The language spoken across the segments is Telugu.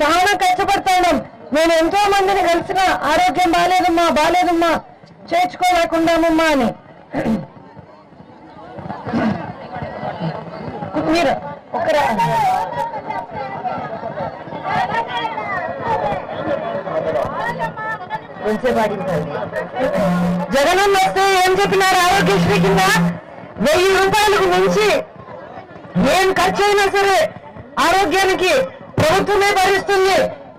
చాలా కష్టపడతాడు నేను ఎంతో మందిని కలిసిన ఆరోగ్యం బాగాలేదమ్మా బాగాలేదమ్మా చేర్చుకోలేకుండామమ్మా అని. మీరు ఒకరా జగనన్న వస్తే ఏం చెప్పినారు ఆరోగ్యశ్రీ కింద? వెయ్యి రూపాయలకు మించి ఏం ఖర్చు అయినా సరే ఆరోగ్యానికి ప్రభుత్వమే భరిస్తుంది.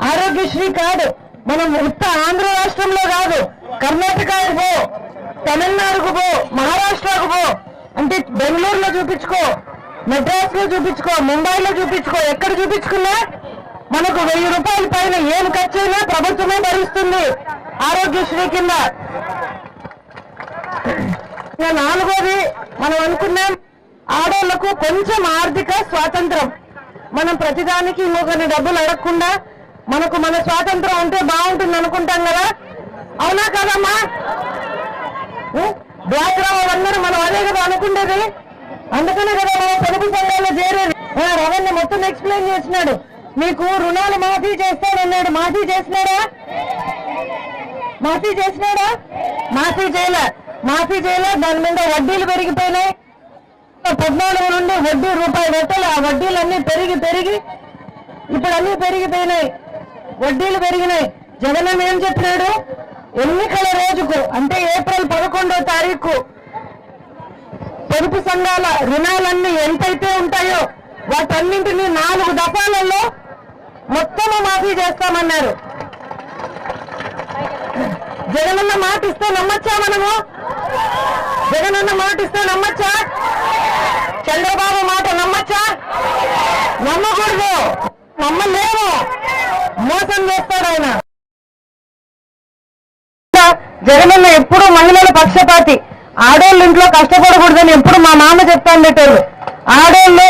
ఆరోగ్యశ్రీ కాదు. మనం ఉత్త ఆంధ్ర రాష్ట్రంలో కాదు కర్ణాటకకు పో తమిళనాడుకు పో మహారాష్ట్రకు పో అంటే బెంగళూరులో చూపించుకో మెడ్రాస్లో చూపించుకో ముంబైలో చూపించుకో ఎక్కడ చూపించుకున్నా మనకు వెయ్యి రూపాయల పైన ఏం ఖర్చు అయినా ప్రభుత్వమే భరిస్తుంది. ఆరోగ్యశ్రీ కింద. నాలుగోది మనం అనుకున్నాం ఆడవాళ్ళకు కొంచెం ఆర్థిక స్వాతంత్రం. మనం ప్రతిదానికి ఇంకొకరిని డబ్బులు అడగకుండా మనకు మన స్వాతంత్రం ఉంటే బాగుంటుంది అనుకుంటాం కదా? అవునా కదమ్మా? బ్లాక్ రావాలందరూ మనం అదే కదా అనుకుండేది? అందుకనే కదా మనం పొదుపు సంఘాల్లో చేరేది. ఆ, మొత్తం ఎక్స్ప్లెయిన్ చేసినాడు మీకు రుణాలు మాఫీ చేస్తానన్నాడు. మాఫీ చేసినాడా మాఫీ చేసినాడా మాఫీ చేయలే. మాఫీ చేయలే. దాని మీద వడ్డీలు పెరిగిపోయినాయి. పద్నాలుగు నుండి వడ్డీ రూపాయి పెట్టాలి ఆ వడ్డీలన్నీ పెరిగి పెరిగి ఇప్పుడు అన్ని పెరిగిపోయినాయి వడ్డీలు పెరిగినాయి. జగన్ ఏం చెప్పినాడు? ఎన్నికల రోజుకు అంటే ఏప్రిల్ పదకొండో తారీఖు పొదుపు సంఘాల రుణాలన్నీ ఎంతైతే ఉంటాయో వాటన్నింటినీ నాలుగు దఫాలలో మొత్తము మాఫీ చేస్తామన్నారు. జగనన్న మాట ఇస్తే నమ్మచ్చా మనము? జగనన్న మాట ఇస్తే నమ్మచ్చా? చంద్రబాబు మాట నమ్మచ్చా? నమ్మకూడదు. నమ్మలేము. మోసం చేస్తాడు ఆయన. జగనన్న ఎప్పుడు మహిళల పక్షపాతి. ఆడోళ్ళు ఇంట్లో కష్టపడకూడదని ఎప్పుడు మా మామ చెప్తాను ఆడోళ్ళు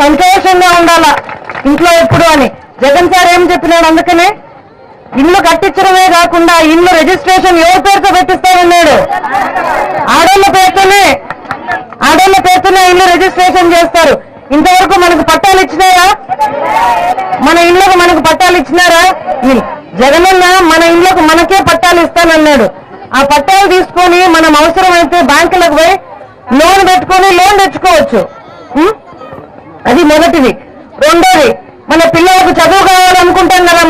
సంతోషంగా ఉండాల? ఇంట్లో ఎప్పుడు అని. జగన్ సార్ ఏం చెప్పినాడు అందుకనే? ఇల్లు కట్టించడమే కాకుండా ఇల్లు రిజిస్ట్రేషన్ ఎవరి పేరుతో పెట్టిస్తానన్నాడు? ఆడోళ్ళ ఆడోళ్ళ పేరుతోనే ఇల్లు రిజిస్ట్రేషన్ చేస్తారు. ఇంతవరకు మనకు పట్టాలు ఇచ్చినారా మన ఇళ్ళకు మనకు పట్టాలు ఇచ్చినారా? జగనన్న మన ఇళ్ళకు మనకే పట్టాలు ఇస్తానన్నాడు. ఆ పట్టాలు తీసుకొని మనం అవసరమైతే బ్యాంకులకు పోయి లోన్ పెట్టుకొని లోన్ తెచ్చుకోవచ్చు. అది మొదటిది. రెండోది మన పిల్లలకు చదువు కావాలనుకుంటాం కదా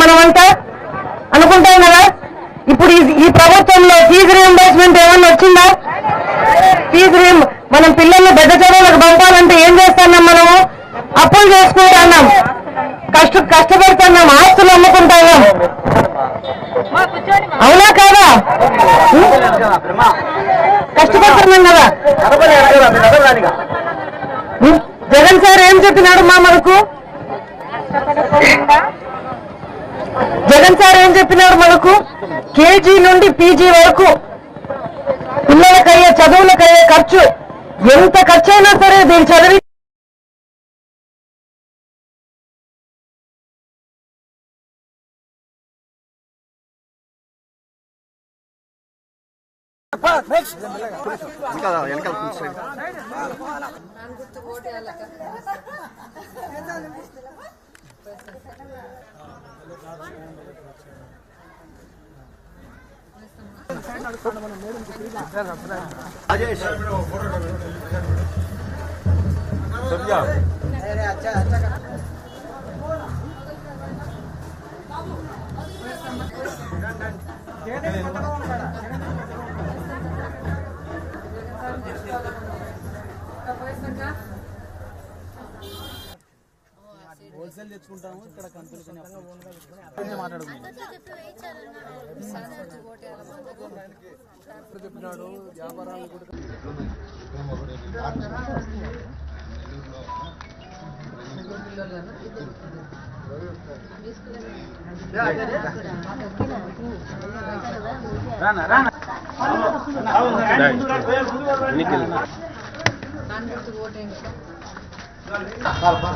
జగన్ సార్ ఏం చెప్పినాడు మా మనకు? జగన్ సార్ ఏం చెప్పినాడు మనకు? కేజీ నుండి పీజీ వరకు పిల్లలకయ్యే చదువులకయ్యే ఖర్చు ఎంత ఖర్చు అయినా సరే దీని చదివి ఇంకా వెనకాల రాజేష్ తెచ్చుకుంటాము ఇక్కడ కంపెనీ మాట్లాడుకుంటాం చెప్పినాడు వ్యాపారాలు కూడా Kalma.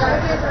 జగన్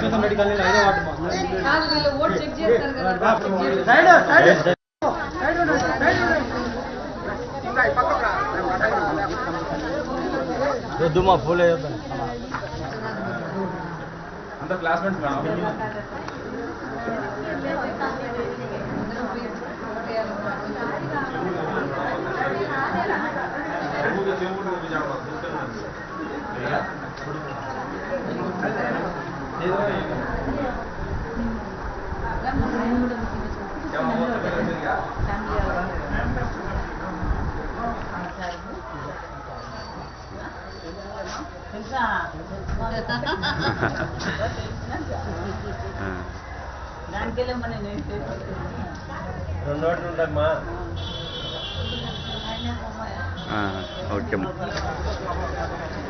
ఏంది మేడమ్మా మీరు ఒకసారి కాదు వీళ్ళు ఓట్ చెక్ చేస్తారు కదా చెక్ చేస్తారు. వద్దుమా ఫోన్ రెండు ఓట్లు ఉంటాయమ్మా ఓకే రావా ముందుకు ఓటు వేయలేమా? ఒక్కొక్కరికి ఓట్లు ఉంటాయి కదా. మీరమ్మా అంతా మేమంతా ఇక్కడే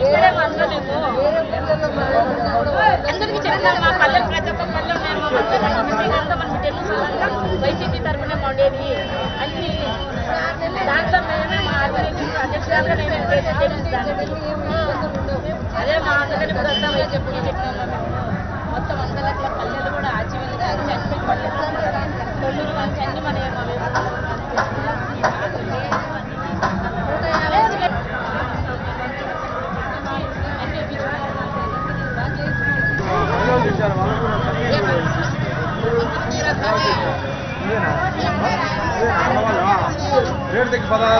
వేరే మందో మేము అందరికీ చెప్పాను మా పల్లెలు ప్రతి ఒక్క పల్లె నేను మా పల్లె మీటింగ్ అంతా మన తెలుసు వైసీపీ తరఫున ఉండేది అన్ని దాంట్లో మేమే మా నేను తెలుస్తాను అదే మా అందరికీ కూడా అంతా వైసీపీ చెప్పినాము మొత్తం లక్షల పల్లెలు కూడా ఆచివెళ్ళగా చనిపోయిన పల్లెలు తొమ్మిది మంచి అన్ని మన మన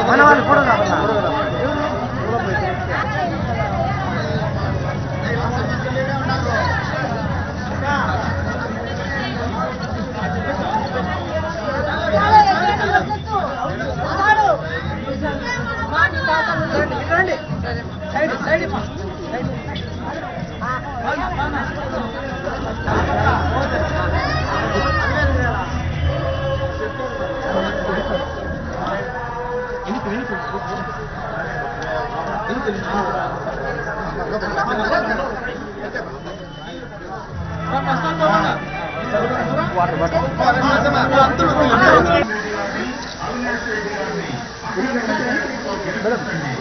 మనవాళ్ళు కూడా సైడ్ సైడ్ Madam,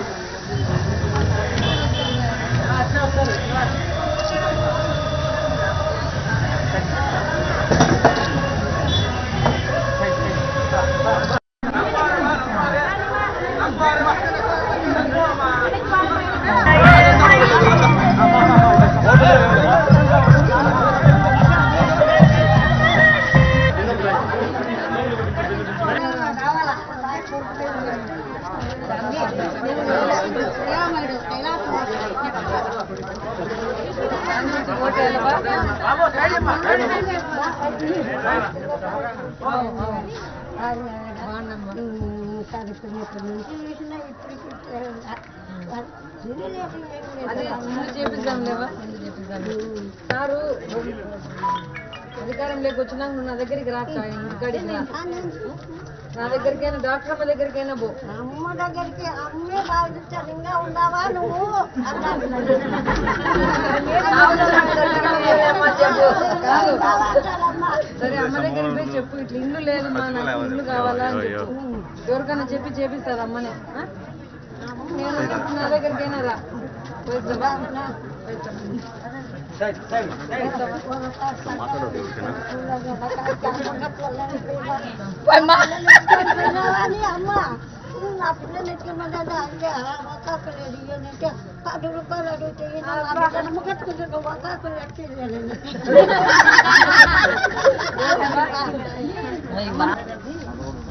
అదే ముందు చేపిద్దాం లేవా ముందు చేపిద్దాం సారు అధికారంలోకి వచ్చినాక నువ్వు నా దగ్గరికి రా. నా దగ్గరికైనా డాక్టర్ అమ్మ దగ్గరికైనా పో అమ్మ దగ్గరికి అమ్మే బాధించడంగా ఉన్నావా నువ్వు. సరే అమ్మ దగ్గరికి పోయి చెప్పు. ఇట్లా ఇల్లు లేదు మా నాకు ఇల్లు కావాలా అని చెప్పు. ఎవరికైనా చెప్పి చేపిస్తారు అమ్మనే.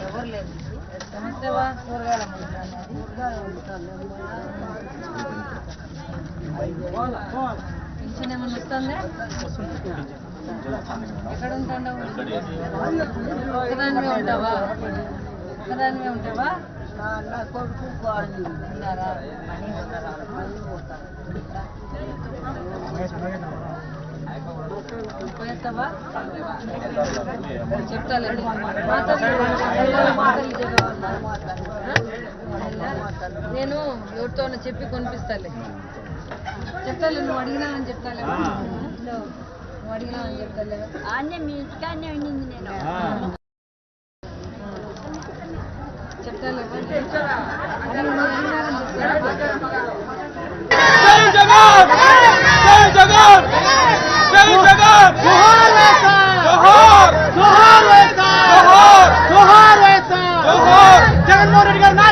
ఎవరు లేదు నమస్తేవా కూరగాయల పెన్షన్ ఏమన్నా వస్తుందా ఎక్కడ ఉంటావు ఒకదానివే ఉంటావా ఒకదానివే ఉంటావా ఉన్నారా? పోయేస్తావా చెప్తాలే నేను ఎవరితోనో చెప్పి కొనిపిస్తాలే చెప్తాలే నువ్వు అడిగినావని చెప్తాలే నువ్వు అడిగినావని చెప్తాలే అన్నీ మీ ఇంటికాడనే ఉండింది నేను చెప్తాలే జగన్మోహన్ రెడ్డి గారు